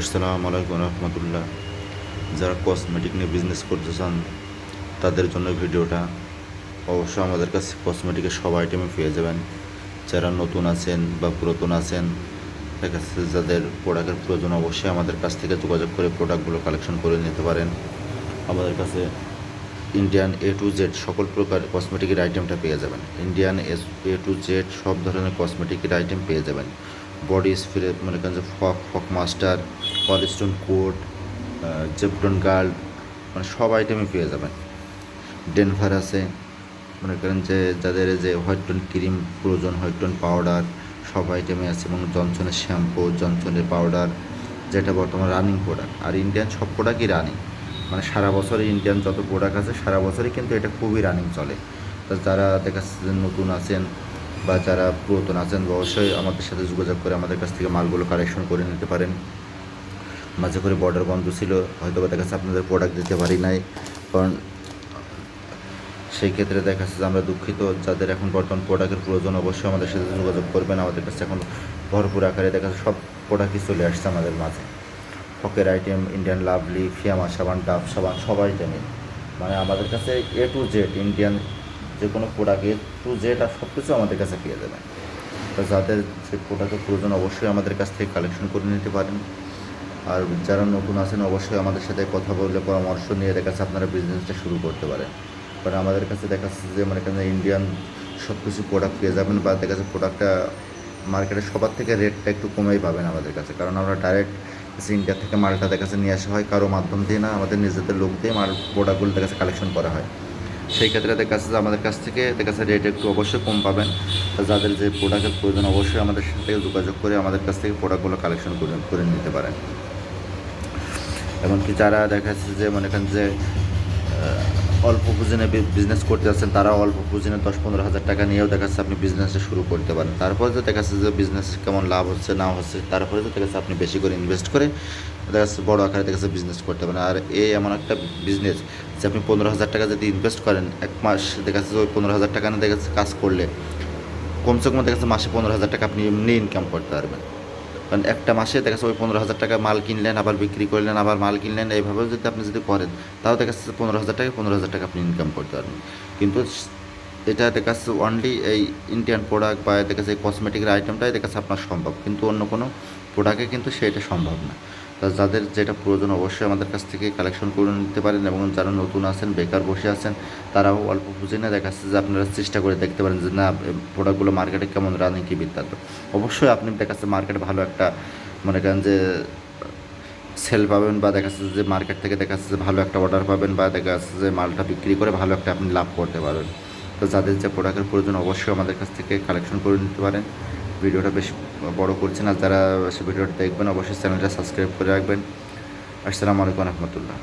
আসসালামু আলাইকুম রহমতুল্লাহ। যারা কসমেটিক নিয়ে বিজনেস করতে চান, তাদের জন্য ভিডিওটা অবশ্যই আমাদের কাছে কসমেটিকের সব আইটেমে পেয়ে যাবেন। যারা নতুন আছেন বা পুরাতন আছেন দেখা যাদের প্রোডাক্টের প্রয়োজন, অবশ্যই আমাদের কাছ থেকে যোগাযোগ করে প্রোডাক্টগুলো কালেকশন করে নিতে পারেন। আমাদের কাছে ইন্ডিয়ান এ টু জেড সকল প্রকার কসমেটিকের আইটেমটা পেয়ে যাবেন। ইন্ডিয়ান এ টু জেড সব ধরনের কসমেটিকের আইটেম পেয়ে যাবেন। বডি স্প্রে মনে করেন যে ফক ফক মাস্টার কলস্টোন কোট জেপটন গার্ড মানে সব আইটেমই পেয়ে যাবেন। ডেনভার আছে, মনে করেন যে যাদের যে হোয়াইট টোন ক্রিম প্রয়োজন হোয়াইট টোন পাউডার সব আইটেমে আছে, এবং জনসনের শ্যাম্পু জনসনের পাউডার যেটা বর্তমান রানিং প্রোডাক্ট আর ইন্ডিয়ান সব প্রোডাক্টই রানিং মানে সারা বছরই ইন্ডিয়ান যত প্রোডাক্ট আছে, সারা বছরই কিন্তু এটা খুবই রানিং চলে। তো যারা দেখা যাচ্ছে যে নতুন আছেন বা যারা পুরাতন আছেন অবশ্যই আমাদের সাথে যোগাযোগ করে আমাদের কাছ থেকে মালগুলো কালেকশন করে নিতে পারেন। মাঝে করে বর্ডার বন্ধ ছিল হয়তো বা দেখা যাচ্ছে আপনাদের প্রোডাক্ট দিতে পারি নাই। কারণ সেই ক্ষেত্রে দেখা যাচ্ছে আমরা দুঃখিত, যাদের এখন বর্তমান প্রোডাক্টের প্রয়োজন, অবশ্যই আমাদের সাথে যোগাযোগ করবেন। আমাদের কাছে এখন ভরপুর আকারে দেখা যাচ্ছে সব প্রোডাক্টই চলে আসছে আমাদের মাঝে। ফকের আইটেম ইন্ডিয়ান লাভলি ফিয়ামা সাবান ডাব সাবান সব আইটেমে মানে আমাদের কাছে এ টু জেড ইন্ডিয়ান যে কোনো প্রোডাক্ট এ টু জেড আর সব কিছু আমাদের কাছে পেয়ে যাবেন। তো যাদের যে প্রোডাক্টের প্রয়োজন অবশ্যই আমাদের কাছ থেকে কালেকশন করে নিতে পারেন। আর যারা নতুন আছেন অবশ্যই আমাদের সাথে কথা বললে পরামর্শ নিয়ে দেখা যাচ্ছে আপনারা বিজনেসটা শুরু করতে পারেন। কারণ আমাদের কাছে দেখা যাচ্ছে যে মানে এখানে ইন্ডিয়ান সব কিছু প্রোডাক্ট পেয়ে যাবেন বা দেখা যাচ্ছে প্রোডাক্টটা মার্কেটে সবার থেকে রেটটা একটু কমেই পাবেন আমাদের কাছে। কারণ আমরা ডাইরেক্ট ইন্ডিয়া থেকে মালটা দেখা যাচ্ছে নিয়ে আসা হয় কারও মাধ্যম দিয়ে না, আমাদের নিজেদের লোক দিয়ে মাল প্রোডাক্টগুলো দেখা যাচ্ছে কালেকশন করা হয়। সেই ক্ষেত্রে যাচ্ছে যে আমাদের কাছ থেকে দেখা যাচ্ছে রেট একটু অবশ্যই কম পাবেন। তো যাদের যে প্রোডাক্টের প্রয়োজন, অবশ্যই আমাদের সাথে যোগাযোগ করে আমাদের কাছ থেকে প্রোডাক্টগুলো কালেকশন করে করে নিতে পারেন। এমনকি যারা দেখা যাচ্ছে যে মনে করেন যে অল্প পুঁজিনে বিজনেস করতে যাচ্ছেন, তারা অল্প পুঁজিনে দশ পনেরো হাজার টাকা নিয়েও দেখা যাচ্ছে আপনি বিজনেসটা শুরু করতে পারেন। তারপরে যে দেখা যাচ্ছে যে বিজনেস কেমন লাভ হচ্ছে, না হচ্ছে, তারপরে যে দেখা যাচ্ছে আপনি বেশি করে ইনভেস্ট করে দেখা যাচ্ছে বড় আকারে দেখা যাচ্ছে বিজনেস করতে পারেন আর এই এমন একটা বিজনেস যে আপনি পনেরো হাজার টাকা যদি ইনভেস্ট করেন, এক মাস দেখা যাচ্ছে ওই পনেরো হাজার টাকা নিয়ে দেখা কাজ করলে, কমসে কম দেখা যাচ্ছে মাসে পনেরো হাজার টাকা আপনি এমনি ইনকাম করতে পারবেন। কারণ একটা মাসে দেখা যাচ্ছে ওই পনেরো হাজার টাকা মাল কিনলেন, আবার বিক্রি করলেন, আবার মাল কিনলেন এইভাবে যদি আপনি যদি করেন, তাও দেখা যাচ্ছে পনেরো হাজার টাকা পনেরো হাজার টাকা আপনি ইনকাম করতে পারবেন। কিন্তু এটা দেখা যাচ্ছে অনলি এই ইন্ডিয়ান প্রোডাক্ট বা দেখা যাচ্ছে কসমেটিকের আইটেমটাই দেখা যাচ্ছে আপনার সম্ভব। কিন্তু অন্য কোনো প্রোডাক্টে কিন্তু সেটা সম্ভব না। তা যাদের যেটা প্রয়োজন অবশ্যই আমাদের কাছ থেকে কালেকশন করে নিতে পারেন এবং যারা নতুন আছেন, বেকার বসে আছেন, তারাও অল্প পুঁজি না দেখাচ্ছে যে আপনারা চেষ্টা করে দেখতে পারেন যে না প্রোডাক্টগুলো মার্কেটে কেমন, রানিং কী বৃত্তান্ত। অবশ্যই আপনি দেখা যাচ্ছে মার্কেটে ভালো একটা মনে করেন যে সেল পাবেন বা দেখা যাচ্ছে যে মার্কেট থেকে দেখা যাচ্ছে যে ভালো একটা অর্ডার পাবেন বা দেখা যাচ্ছে যে মালটা বিক্রি করে ভালো একটা আপনি লাভ করতে পারবেন। তো যাদের যে প্রোডাক্টের প্রয়োজন অবশ্যই আমাদের কাছ থেকে কালেকশন করে নিতে পারেন। ভিডিওটা বেশ বড় করছেন আর তারা ভিডিওটা দেখবেন অবশ্যই চ্যানেলটা সাবস্ক্রাইব করে রাখবেন। আসসালামু আলাইকুম রহমতুল্লাহ।